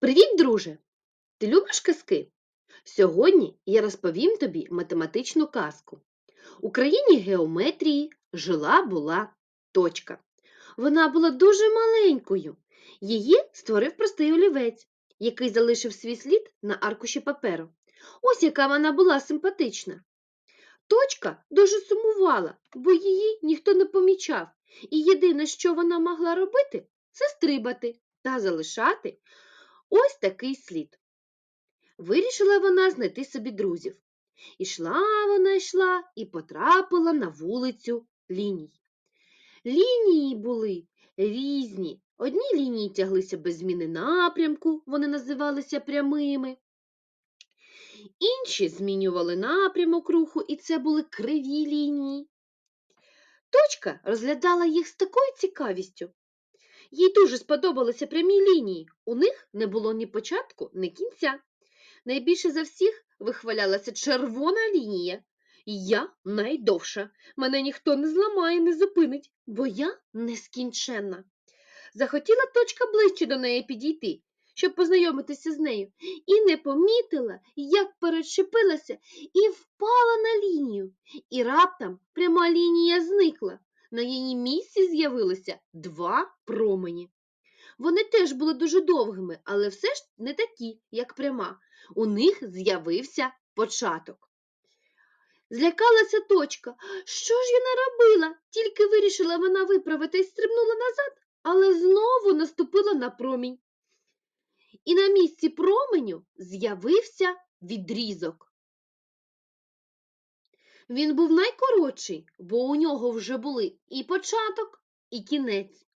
Привіт, друже! Ти любиш казки? Сьогодні я розповім тобі математичну казку. У країні геометрії жила була точка. Вона була дуже маленькою. Її створив простий олівець, який залишив свій слід на аркуші паперу. Ось яка вона була симпатична. Точка дуже сумувала, бо її ніхто не помічав, і єдине, що вона могла робити, це стрибати та залишати ось такий слід. Вирішила вона знайти собі друзів. Ішла вона йшла і потрапила на вулицю ліній. Лінії були різні. Одні лінії тяглися без зміни напрямку, вони називалися прямими. Інші змінювали напрямок руху, і це були криві лінії. Точка розглядала їх з такою цікавістю. Їй дуже сподобалися прямі лінії. У них не було ні початку, ні кінця. Найбільше за всіх вихвалялася червона лінія. Я найдовша. Мене ніхто не зламає, не зупинить, бо я нескінченна. Захотіла точка ближче до неї підійти, щоб познайомитися з нею, і не помітила, як перечепилася і впала на лінію. І раптом пряма лінія зникла. На її місці з'явилося два промені. Вони теж були дуже довгими, але все ж не такі, як пряма. У них з'явився початок. Злякалася точка. Що ж я наробила? Тільки вирішила вона виправити і стрибнула назад, але знову наступила на промінь. І на місці променю з'явився відрізок. Він був найкоротший, бо у нього вже були і початок, і кінець.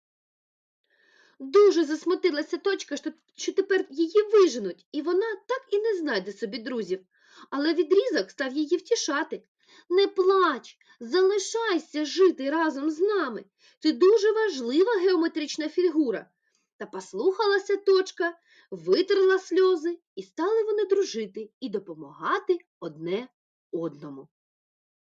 Дуже засмутилася точка, що, тепер її виженуть, і вона так і не знайде собі друзів. Але відрізок став її втішати. Не плач, залишайся жити разом з нами. Ти дуже важлива геометрична фігура. Та послухалася точка, витерла сльози, і стали вони дружити і допомагати одне одному.